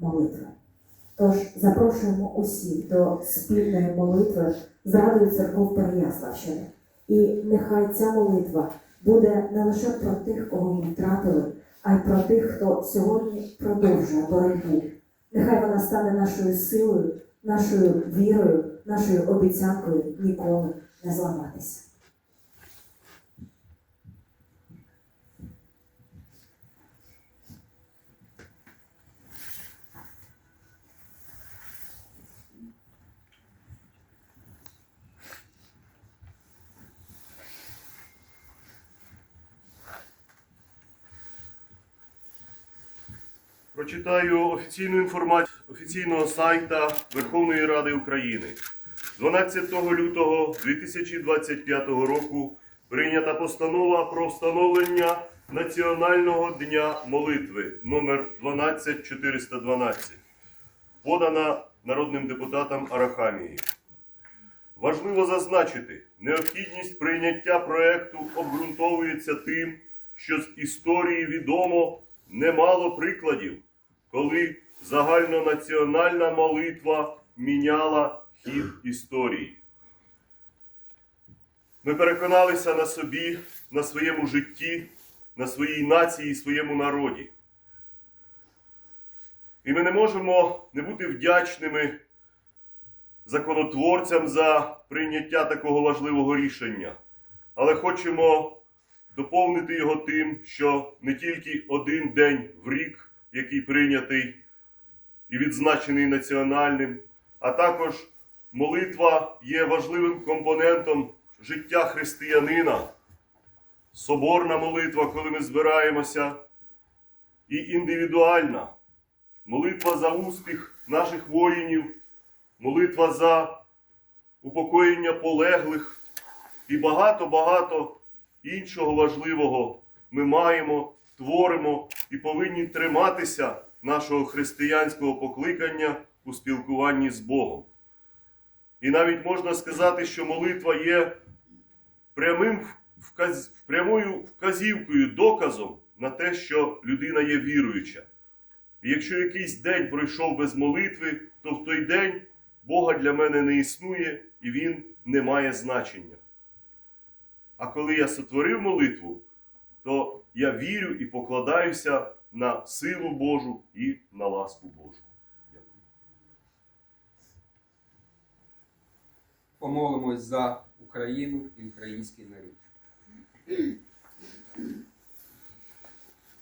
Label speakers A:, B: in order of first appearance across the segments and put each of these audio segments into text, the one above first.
A: молитви. Тож запрошуємо усіх до спільної молитви з Радою церков Переяславщини. І нехай ця молитва буде не лише про тих, кого ми втратили, а й про тих, хто сьогодні продовжує боротьбу. Нехай вона стане нашою силою, нашою вірою, нашою обіцянкою ніколи не зламатися.
B: Прочитаю офіційну інформацію офіційного сайта Верховної Ради України. 12 лютого 2025 року прийнята постанова про встановлення Національного дня молитви номер 12412, подана народним депутатом Арахамії. Важливо зазначити, необхідність прийняття проекту обґрунтовується тим, що з історії відомо немало прикладів, коли загальнонаціональна молитва міняла хід історії. Ми переконалися на собі, на своєму житті, на своїй нації своєму народі. І ми не можемо не бути вдячними законотворцям за прийняття такого важливого рішення, але хочемо доповнити його тим, що не тільки один день в рік, який прийнятий і відзначений національним, а також молитва є важливим компонентом життя християнина, соборна молитва, коли ми збираємося, і індивідуальна. Молитва за успіх наших воїнів, молитва за упокоєння полеглих і багато-багато іншого важливого ми маємо, творимо і повинні триматися нашого християнського покликання у спілкуванні з Богом. І навіть можна сказати, що молитва є прямим вказ... прямою вказівкою, доказом на те, що людина є віруюча. І якщо якийсь день пройшов без молитви, то в той день Бога для мене не існує і Він не має значення. А коли я сотворив молитву, то я вірю і покладаюся на силу Божу і на ласку Божу.
C: Помолимось за Україну і український народ.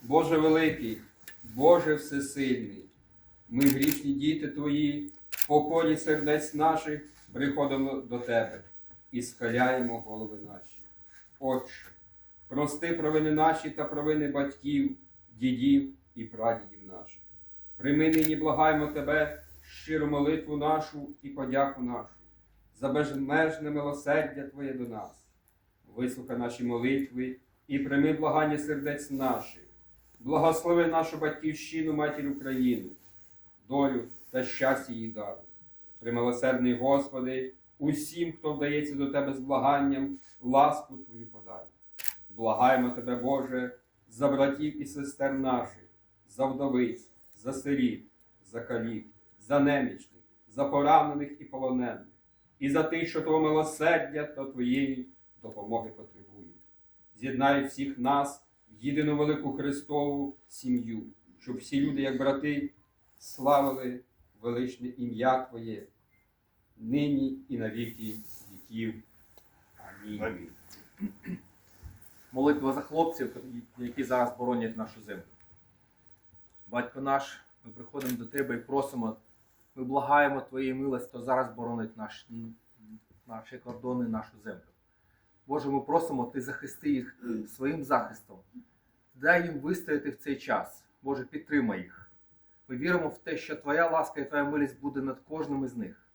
C: Боже великий, Боже всесильний, ми грішні діти Твої, в покорі сердець наших приходимо до Тебе і схиляємо голови наші. Отче, прости провини наші та провини батьків, дідів і прадідів наших. Прийми нині благаємо Тебе щиру молитву нашу і подяку нашу за безмежне милосердя Твоє до нас. Вислухай наші молитви і прийми благання сердець наших. Благослови нашу батьківщину, матір Україну, долю та щастя її дару. Примилосердний Господи, усім, хто вдається до Тебе з благанням, ласку Твою подай. Благаємо Тебе, Боже, за братів і сестер наших, за вдовиць, за сиріт, за калів, за немічних, за поранених і полонених, і за тих, що Твого милосердя та Твоєї допомоги потребують. З'єднай всіх нас в єдину велику Христову сім'ю, щоб всі люди, як брати, славили величне ім'я Твоє, нині і на віки віків. Амінь.
B: Амінь.
D: Молитва за хлопців, які зараз боронять нашу землю. Батько наш, ми приходимо до Тебе і просимо, ми благаємо Твоєї милості, хто зараз боронить наш, наші кордони, нашу землю. Боже, ми просимо, Ти захисти їх своїм захистом. Дай їм вистояти в цей час. Боже, підтримай їх. Ми віримо в те, що Твоя ласка і Твоя милість буде над кожним із них.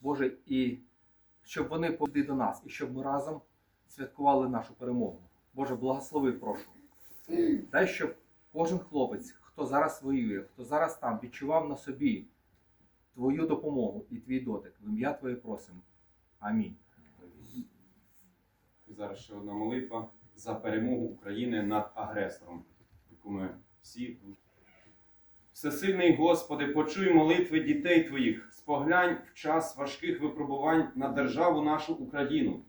D: Боже, і щоб вони повели до нас, і щоб ми разом святкували нашу перемогу. Боже, благослови, прошу. Дай, щоб кожен хлопець, хто зараз воює, хто зараз там, відчував на собі Твою допомогу і твій дотик. В ім'я Твоє просимо. Амінь.
E: Зараз ще одна молитва за перемогу України над агресором, яку ми всі, Всесильний Господи, почуй молитви дітей Твоїх, споглянь в час важких випробувань на державу нашу Україну.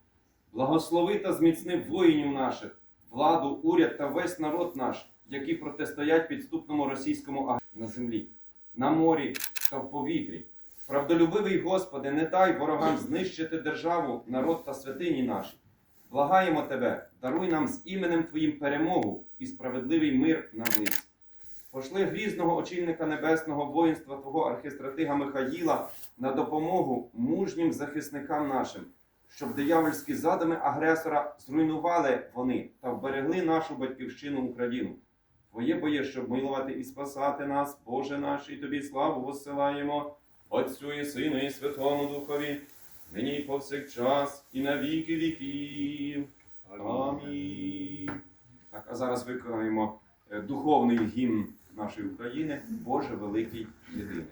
E: Благослови та зміцни воїнів наших, владу, уряд та весь народ наш, які протистоять підступному російському агресору на землі, на морі та в повітрі. Правдолюбивий Господи, не дай ворогам знищити державу, народ та святині наші. Благаємо Тебе, даруй нам з іменем Твоїм перемогу і справедливий мир на близь. Пошли грізного очільника небесного воїнства Твого архистратига Михаїла на допомогу мужнім захисникам нашим, щоб диявольські задуми агресора зруйнували вони та вберегли нашу батьківщину Україну. Твоє боє, щоб милувати і спасати нас, Боже наш, і тобі славу воссилаємо, Отцю і Сину, і Святому Духові, нині і повсякчас, і на віки віків. Амінь. Так, а зараз виконаємо е, духовний гімн нашої України, Боже великий єдиний.